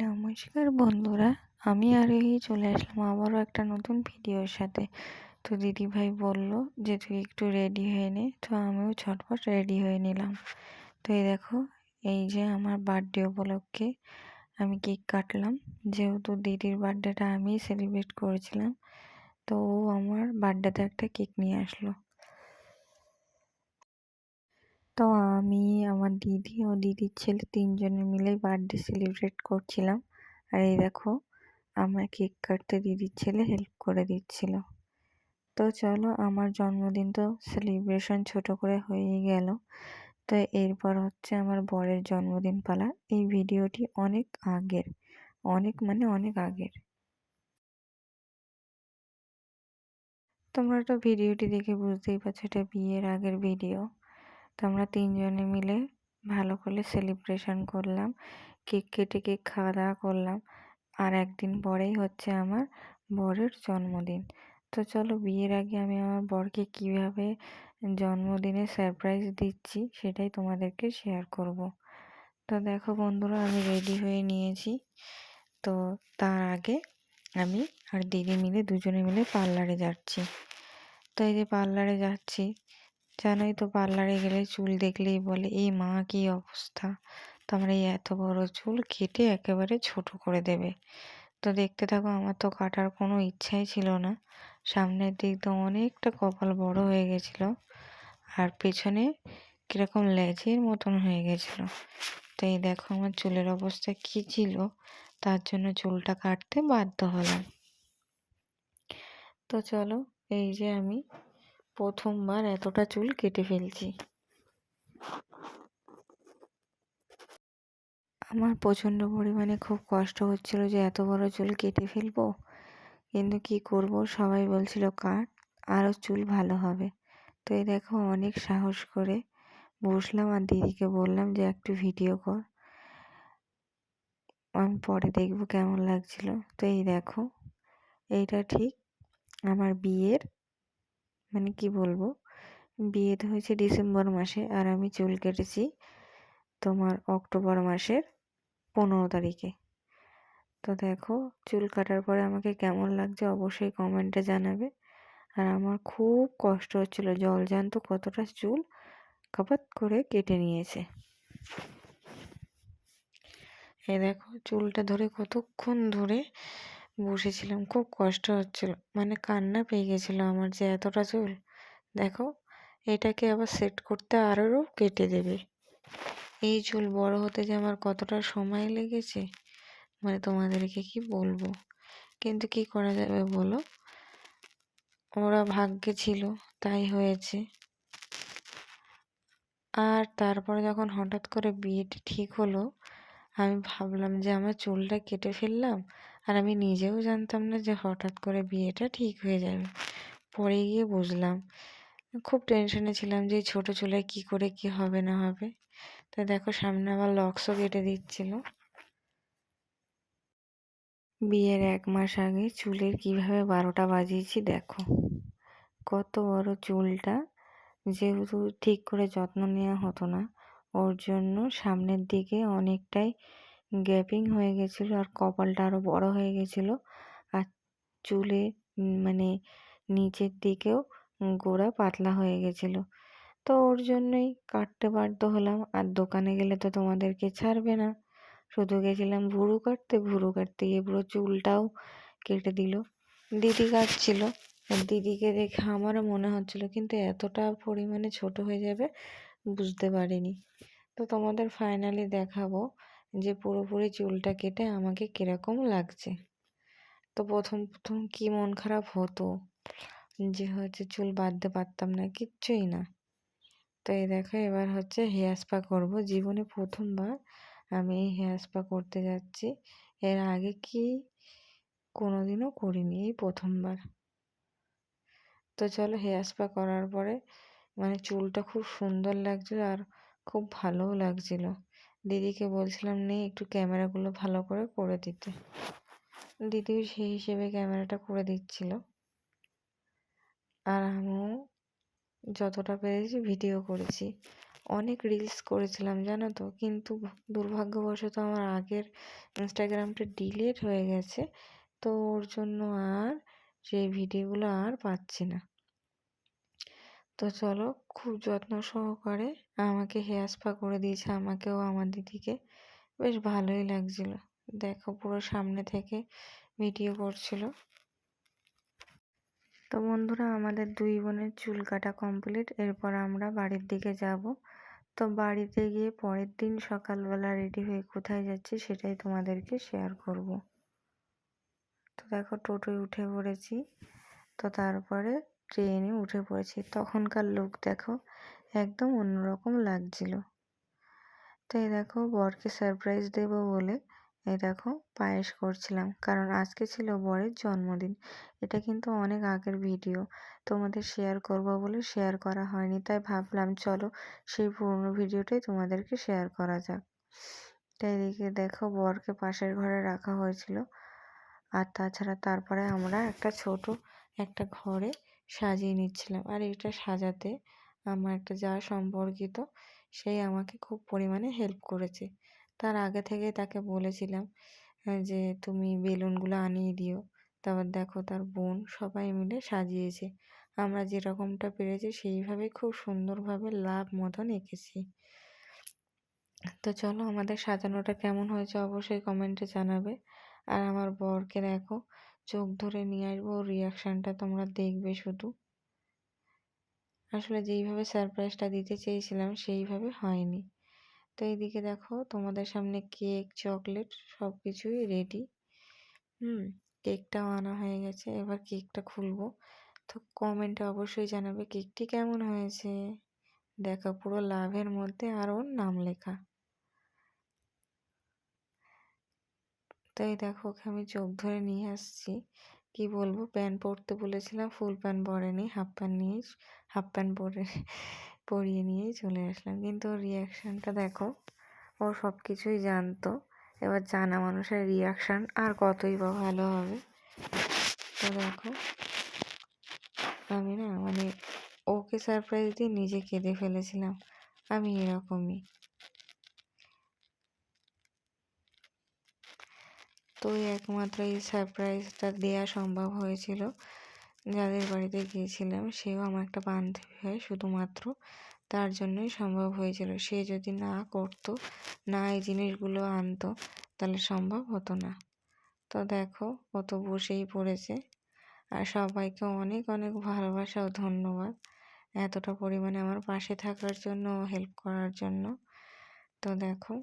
নমস্কার বন্ধুরা, আমি আরোহী চলে আসলাম আবারও একটা নতুন ভিডিওর সাথে। তো দিদিভাই বলল যে, তুই একটু রেডি হয়ে নে। তো আমিও ছটফট রেডি হয়ে নিলাম। তো এই দেখো, এই যে আমার বার্থডে উপলক্ষে আমি কেক কাটলাম। যেহেতু দিদির বার্থডেটা আমি সেলিব্রেট করেছিলাম, তো ও আমার বার্থডেতে একটা কেক নিয়ে আসলো। তো আমি, আমার দিদি ও দিদির ছেলে তিনজনে মিলে বার্থডে সেলিব্রেট করছিলাম। আর এই দেখো, আমার কেক কাটতে দিদির ছেলে হেল্প করে দিচ্ছিল। তো চলো, আমার জন্মদিন তো সেলিব্রেশন ছোট করে হয়েই গেল। তো এরপর হচ্ছে আমার বরের জন্মদিন পালা। এই ভিডিওটি অনেক আগের, অনেক মানে অনেক আগের। তোমরা তো ভিডিওটি দেখে বুঝতেই পারছ, এটা বিয়ের আগের ভিডিও। তো আমরা তিনজনে মিলে ভালো করে সেলিব্রেশন করলাম। কেক কেটে কেক খাওয়া দাওয়া করলাম। আর একদিন পরেই হচ্ছে আমার বরের জন্মদিন। তো চলো বিয়ের আগে আমি আমার বরকে কীভাবে জন্মদিনে সারপ্রাইজ দিচ্ছি সেটাই তোমাদেরকে শেয়ার করব। তো দেখো বন্ধুরা, আমি রেডি হয়ে নিয়েছি। তো তার আগে আমি আর দিদি মিলে দুজনে মিলে পার্লারে যাচ্ছি। তো এই যে পার্লারে যাচ্ছি জানোই তো পার্লারে গেলে চুল দেখলেই বলে, এই মা, কি অবস্থা? তো আমরা এই এত বড় চুল কেটে একেবারে ছোট করে দেবে। তো দেখতে থাকো, আমার তো কাটার কোনো ইচ্ছাই ছিল না। সামনের দিক তো অনেকটা কপাল বড় হয়ে গেছিল আর পেছনে কীরকম লেজের মতন হয়ে গেছিল। তো এই দেখো আমার চুলের অবস্থা কী ছিল, তার জন্য চুলটা কাটতে বাধ্য হলাম। তো চলো, এই যে আমি প্রথমবার এতটা চুল কেটে ফেলছি। আমার প্রচণ্ড পরিমাণে খুব কষ্ট হচ্ছিল যে এত বড় চুল কেটে ফেলব। কিন্তু কি করব? সবাই বলছিল, কাট আরও চুল ভালো হবে। তো এই দেখো, অনেক সাহস করে বসলাম আর দিদিকে বললাম যে, একটু ভিডিও কর। আমি পরে দেখব কেমন লাগছিল। তো এই দেখো, এইটা ঠিক আমার বিয়ের মানে কি বলব? বিয়ে তো হয়েছে ডিসেম্বর মাসে আর আমি চুল কেটেছি তোমার অক্টোবর মাসের পনেরো তারিখে। তো দেখো, চুল কাটার পরে আমাকে কেমন লাগছে অবশ্যই কমেন্টে জানাবে। আর আমার খুব কষ্ট হচ্ছিল, জল জানতো কতটা চুল কাপাত করে কেটে নিয়েছে। এই দেখো, চুলটা ধরে কতক্ষণ ধরে বসেছিলাম, খুব কষ্ট হচ্ছিল। মানে কান্না পেয়ে গেছিল আমার যে এতটা চুল। দেখো, এটাকে আবার সেট করতে আরও কেটে দেবে। এই চুল বড় হতে যে আমার কতটা সময় লেগেছে মানে তোমাদেরকে কি বলব? কিন্তু কি করা যাবে বলো? ওরা ভাগ্যে ছিল, তাই হয়েছে। আর তারপরে যখন হঠাৎ করে বিয়েটা ঠিক হলো, আমি ভাবলাম যে আমার চুলটা কেটে ফেললাম আর আমি নিজেও জানতাম না যে হঠাৎ করে বিয়েটা ঠিক হয়ে যাবে। পরে গিয়ে বুঝলাম। খুব টেনশনে ছিলাম যে ছোট চুলে কি করে কি হবে না হবে। তা দেখো সামনে আবার লক্সও কেটে দিচ্ছিল। বিয়ের এক মাস আগে চুলের কীভাবে বারোটা বাজিয়েছি দেখো। কত বড় চুলটা। যেহেতু ঠিক করে যত্ন নেওয়া হতো না, ওর জন্য সামনের দিকে অনেকটাই গ্যাপিং হয়ে গেছিল আর কপালটা আরও বড় হয়ে গেছিল। আর চুলে মানে নিচের দিকেও গোড়া পাতলা হয়ে গেছিল। তো ওর জন্যই কাটতে বাধ্য হলাম। আর দোকানে গেলে তো তোমাদেরকে ছাড়বে না। শুধু গেছিলাম ভুরু কাটতে ভুরু কাটতে গিয়ে পুরো চুলটাও কেটে দিল। দিদি কাটছিল। দিদিকে দেখে আমারও মনে হচ্ছিল, কিন্তু এতটা পরিমাণে ছোট হয়ে যাবে? বুঝতে পারিনি। তো তোমাদের ফাইনালি দেখাবো। যে পুরোপুরি চুলটা কেটে আমাকে কীরকম লাগছে। তো প্রথম প্রথম কি মন খারাপ হতো? যে হচ্ছে চুল বাঁধতে পারতাম না, কিচ্ছুই না। তো এই দেখো, এবার হচ্ছে হেয়ার স্পা করব। জীবনে প্রথমবার আমি এই হেয়ার স্পা করতে যাচ্ছি। এর আগে কি কোনোদিনও করিনি, এই প্রথমবার। তো চলো হেয়ার স্পা করার পরে মানে চুলটা খুব সুন্দর লাগছিল আর খুব ভালোও লাগছিল। দিদিকে বলছিলাম, নে, একটু ক্যামেরাগুলো ভালো করে করে দিতে। দিদিও সেই হিসেবে ক্যামেরাটা করে দিচ্ছিল। আর আমিও যতটা পেরেছি ভিডিও করেছি। অনেক রিলস করেছিলাম, জানো তো? কিন্তু দুর্ভাগ্যবশত আমার আগের ইনস্টাগ্রামটা ডিলিট হয়ে গেছে, তো ওর জন্য আর সেই ভিডিওগুলো আর পাচ্ছি না। তো চলো খুব যত্ন সহকারে আমাকে হেয়ার স্পা করে দিয়েছে আমাকেও আমার দিদিকে। বেশ ভালোই লাগছিল। দেখো পুরো সামনে থেকে ভিডিও করছিল। তো বন্ধুরা আমাদের দুই বোনের চুল কাটা কমপ্লিট এরপর আমরা বাড়ির দিকে যাব। তো বাড়িতে গিয়ে পরের দিন সকালবেলা রেডি হয়ে কোথায় যাচ্ছি সেটাই তোমাদেরকে শেয়ার করব। তো দেখো টোটোয় উঠে পড়েছি। তো তারপরে ট্রেনে উঠে পড়েছি। তখনকার লোক দেখো একদম অন্যরকম লাগছিল। তো এই দেখো বরকে সারপ্রাইজ দেবো বলে এই দেখো পায়েস করছিলাম। কারণ আজকে ছিল বরের জন্মদিন। এটা কিন্তু অনেক আগের ভিডিও তোমাদের শেয়ার করব বলে শেয়ার করা হয়নি। তাই ভাবলাম চলো সেই পুরনো ভিডিওটাই তোমাদেরকে শেয়ার করা যাক। তাই এদিকে দেখো বরকে পাশের ঘরে রাখা হয়েছিল। আর তাছাড়া তারপরে আমরা একটা ছোট একটা ঘরে সাজিয়ে নিচ্ছিলাম। আর এটা সাজাতে আমার একটা যা সম্পর্কিত সেই আমাকে খুব পরিমাণে হেল্প করেছে। তার আগে থেকে তাকে বলেছিলাম যে তুমি বেলুনগুলো আনিয়ে দিও। তারপর দেখো তার বোন সবাই মিলে সাজিয়েছে। আমরা যেরকমটা পেরেছি সেইভাবে খুব সুন্দরভাবে লাভ মতন এঁকেছি। তো চলো আমাদের সাজানোটা কেমন হয়েছে অবশ্যই কমেন্টে জানাবে। আর আমার বরকে দেখো চোখ ধরে নিয়ে আসব রিয়াকশানটা তোমরা দেখবে শুধু। আসলে যেইভাবে সারপ্রাইজটা দিতে চেয়েছিলাম, সেইভাবে হয়নি। তো এইদিকে দেখো, তোমাদের সামনে কেক চকলেট সব কিছুই রেডি হুম কেকটাও আনা হয়ে গেছে, এবার কেকটা খুলবো। তো কমেন্টে অবশ্যই জানাবে কেকটি কেমন হয়েছে। দেখো, পুরো লাভের মধ্যে আর ওর নাম লেখা। তো এই দেখো ওকে আমি চোখ ধরে নিয়ে আসছি। কি বলব? প্যান্ট পরতে বলেছিলাম, ফুল প্যান্ট পরেনি, হাফ প্যান্ট নিয়ে হাফ প্যান্ট পরে, পরিয়ে নিয়েই চলে আসলাম। কিন্তু ওর রিয়াকশানটা দেখো, ও সব কিছুই জানতো। এবার জানা মানুষের রিয়াকশান আর কতই বা ভালো হবে। তো দেখো, আমি না মানে ওকে সারপ্রাইজ দিয়ে নিজে কেঁদে ফেলেছিলাম। আমি এরকমই। তো একমাত্র এই সারপ্রাইজটা দেওয়া সম্ভব হয়েছিল। যাদের বাড়িতে গিয়েছিলাম, সেও আমার একটা বান্ধবী হয়, শুধুমাত্র তার জন্যই সম্ভব হয়েছিল। সে যদি না করতো, না এই জিনিসগুলো আনতো, তাহলে সম্ভব হতো না। তো দেখো, ও তো বসেই পড়েছে। আর সবাইকে অনেক অনেক ভালোবাসা ও ধন্যবাদ। এতটা পরিমাণে আমার পাশে থাকার জন্য হেল্প করার জন্য। তো দেখো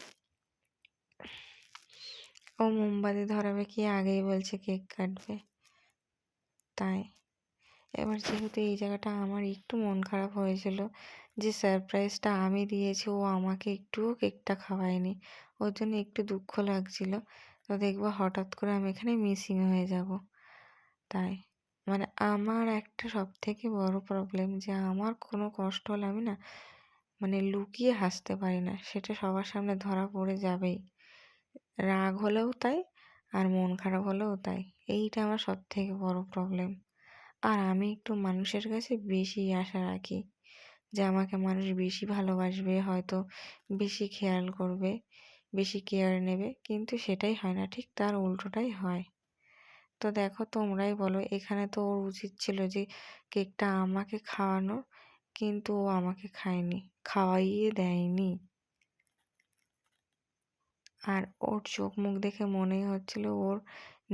ও মোমবাতি ধরাবে কি আগেই বলছে কেক কাটবে। তাই। এবার যেহেতু এই জায়গাটা আমার একটু মন খারাপ হয়েছিল যে সারপ্রাইজটা আমি দিয়েছি, ও আমাকে একটুও কেকটা খাওয়ায়নি, ওর জন্য একটু দুঃখ লাগছিল। তো দেখব হঠাৎ করে আমি এখানে মিসিং হয়ে যাব। তাই। মানে আমার একটা সব থেকে বড় প্রবলেম যে আমার কোনো কষ্ট হলে আমি না মানে লুকিয়ে হাসতে পারি না, সেটা সবার সামনে ধরা পড়ে যাবেই। রাগ হলেও তাই আর মন খারাপ হলেও তাই। এইটা আমার সব থেকে বড় প্রবলেম আর আমি একটু মানুষের কাছে বেশি আশা রাখি যে আমাকে মানুষ বেশি ভালোবাসবে, হয়তো বেশি খেয়াল করবে, বেশি কেয়ার নেবে, কিন্তু সেটাই হয় না, ঠিক তার উল্টোটাই হয়। তো দেখো তোমরাই বলো, এখানে তো ওর উচিত ছিল যে কেকটা আমাকে খাওয়ানোর, কিন্তু ও আমাকে খায়নি, খাওয়াইয়ে দেয়নি। আর ওর চোখ মুখ দেখে মনেই হচ্ছিল ওর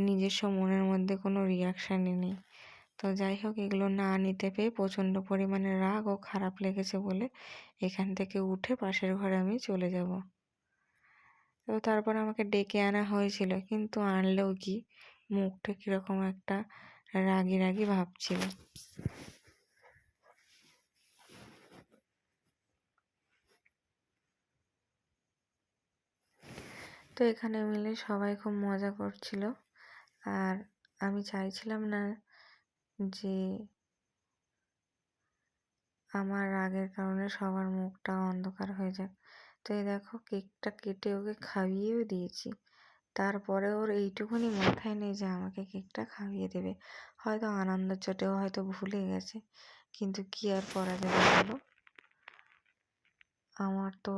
নিজস্ব মনের মধ্যে কোনো রিয়াকশানই নেই। তো যাই হোক, এগুলো না নিতে পেয়ে প্রচণ্ড পরিমাণে রাগ ও খারাপ লেগেছে বলে এখান থেকে উঠে পাশের ঘরে আমি চলে যাব। তো তারপর আমাকে ডেকে আনা হয়েছিল, কিন্তু আনলেও কি? মুখটা কীরকম একটা রাগি রাগি ভাবছিল তো এখানে মিলে সবাই খুব মজা করছিল। আর আমি চাইছিলাম না যে আমার রাগের কারণে সবার মুখটা অন্ধকার হয়ে যাক। তো এই দেখো কেকটা কেটে ওকে খাইয়েও দিয়েছি। তারপরে ওর এইটুকুনি মাথায় নেই যে আমাকে কেকটা খাইয়ে দেবে। হয়তো আনন্দ চোটেও হয়তো ভুলে গেছে। কিন্তু কি আর করা যাবে বলো? আমার তো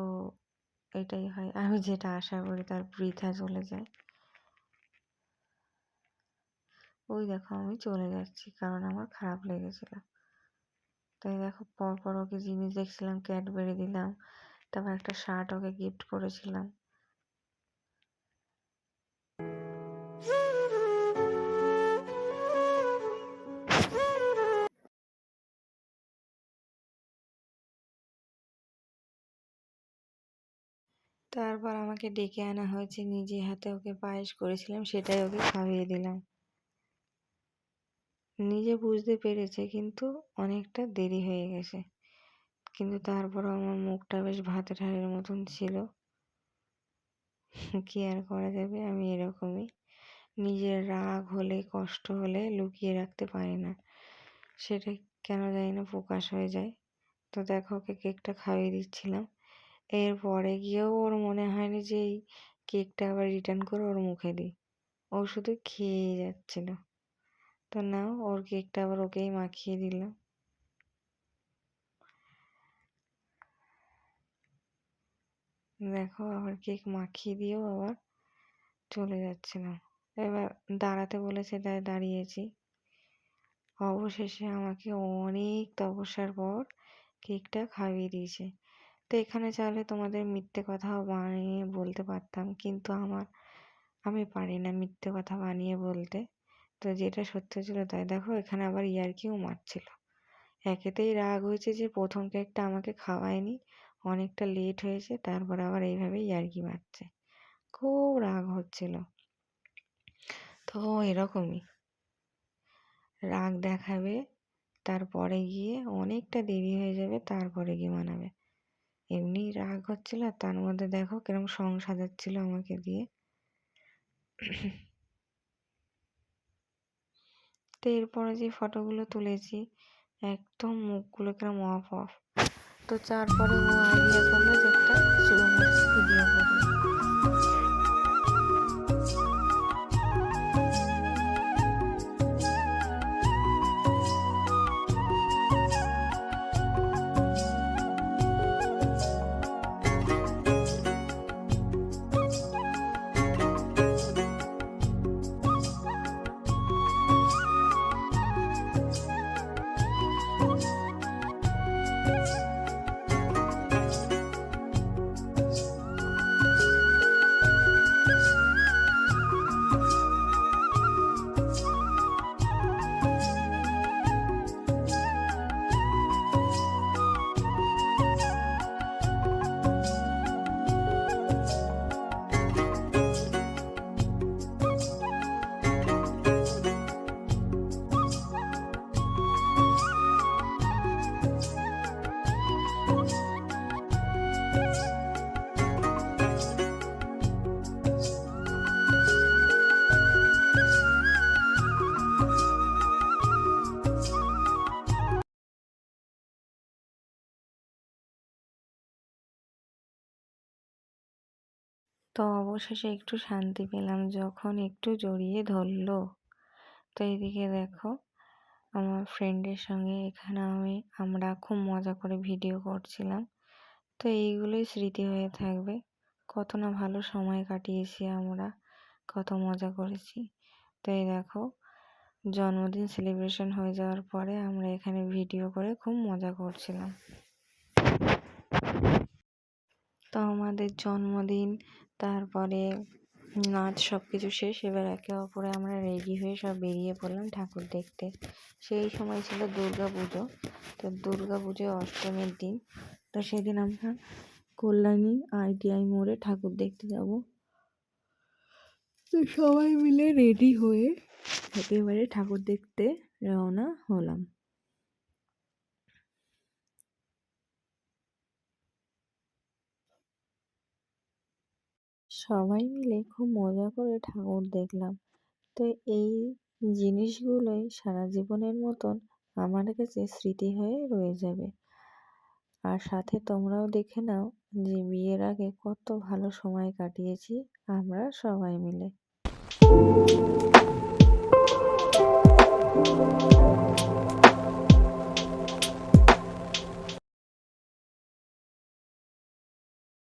এটাই হয়। আমি যেটা আশা করি তার বৃথা চলে যায়। ওই দেখো আমি চলে যাচ্ছি কারণ আমার খারাপ লেগেছিল। তাই দেখো পরপর ওকে জিনিস দেখছিলাম, ক্যাডবেরি দিলাম, তারপর একটা শার্ট ওকে গিফট করেছিলাম। তারপর আমাকে ডেকে আনা হয়েছে, নিজে হাতে ওকে পায়েস করেছিলাম, সেটাই ওকে খাইয়ে দিলাম। নিজে বুঝতে পেরেছে, কিন্তু অনেকটা দেরি হয়ে গেছে। কিন্তু তারপরও আমার মুখটা বেশ ভাতের হাড়ের মতন ছিল। কি আর করা যাবে, আমি এরকমই। নিজের রাগ হলে, কষ্ট হলে লুকিয়ে রাখতে পারি না। সেটা কেন জানি না, প্রকাশ হয়ে যায়। তো দেখো, ওকে কেকটা খাইয়ে দিচ্ছিলাম। এরপরে গিয়েও ওর মনে হয়নি যে এই কেকটা আবার রিটার্ন করে ওর মুখে দিই। ও শুধু খেয়েই যাচ্ছিল। তো নাও, ওর কেকটা আবার ওকেই মাখিয়ে দিলাম। দেখো, আবার কেক মাখিয়ে দিয়েও আবার চলে যাচ্ছিলাম। এবার দাঁড়াতে বলেছে তাই দাঁড়িয়েছি। অবশেষে আমাকে অনেক তপস্যার পর কেকটা খাইয়ে দিয়েছে। তো এখানে চাইলে তোমাদের মিথ্যে কথাও বানিয়ে বলতে পারতাম। কিন্তু আমার, আমি পারি না মিথ্যে কথা বানিয়ে বলতে। তো যেটা সত্য ছিল তাই। দেখো, এখানে আবার ইয়ার্কিও মারছিল। একেতেই রাগ হয়েছে যে প্রথম কেকটা আমাকে খাওয়ায়নি। অনেকটা লেট হয়েছে, তারপর আবার এইভাবে ইয়ার্কি মারছে। খুব রাগ হচ্ছিল। তো এরকমই। রাগ দেখাবে, তারপরে গিয়ে অনেকটা দেরি হয়ে যাবে, তারপরে গিয়ে মানাবে। এমনি রাগ হচ্ছিল আর তার মধ্যে দেখো কিরম সং সাজাচ্ছিল আমাকে দিয়ে। তো এরপরে যে ফটোগুলো তুলেছি, একদম মুখগুলো কিরম অফ অফ তো তারপরে ও আইডিয়া করল যে একটা ভিডিও করবে। তো অবশেষে একটু শান্তি পেলাম যখন একটু জড়িয়ে ধরলো। তো এদিকে দেখো, আমার ফ্রেন্ডের সঙ্গে এখানে আমি, আমরা খুব মজা করে ভিডিও করছিলাম। তো এইগুলোই স্মৃতি হয়ে থাকবে। কত না ভালো সময় কাটিয়েছি আমরা, কত মজা করেছি। তো এই দেখো, জন্মদিন সেলিব্রেশন হয়ে যাওয়ার পরে আমরা এখানে ভিডিও করে খুব মজা করছিলাম। তো আমাদের জন্মদিন তারপরে নাচ সব কিছু শেষ, এবার একে অপরে আমরা রেডি হয়ে সব বেরিয়ে পড়লাম ঠাকুর দেখতে। সেই সময় ছিল দুর্গা পুজো। তো দুর্গা পুজো অষ্টমীর দিন, তো সেদিন আমরা কল্যাণী আইটিআই মোড়ে ঠাকুর দেখতে যাব। তো সবাই মিলে রেডি হয়ে একেবারে ঠাকুর দেখতে রওনা হলাম। সবাই মিলে খুব মজা করে ঠাকুর দেখলাম। তো এই জিনিসগুলোই সারা জীবনের মতন আমার কাছে স্মৃতি হয়ে রয়ে যাবে। আর সাথে তোমরাও দেখে নাও যে বিয়ের আগে কত ভালো সময় কাটিয়েছি আমরা সবাই মিলে।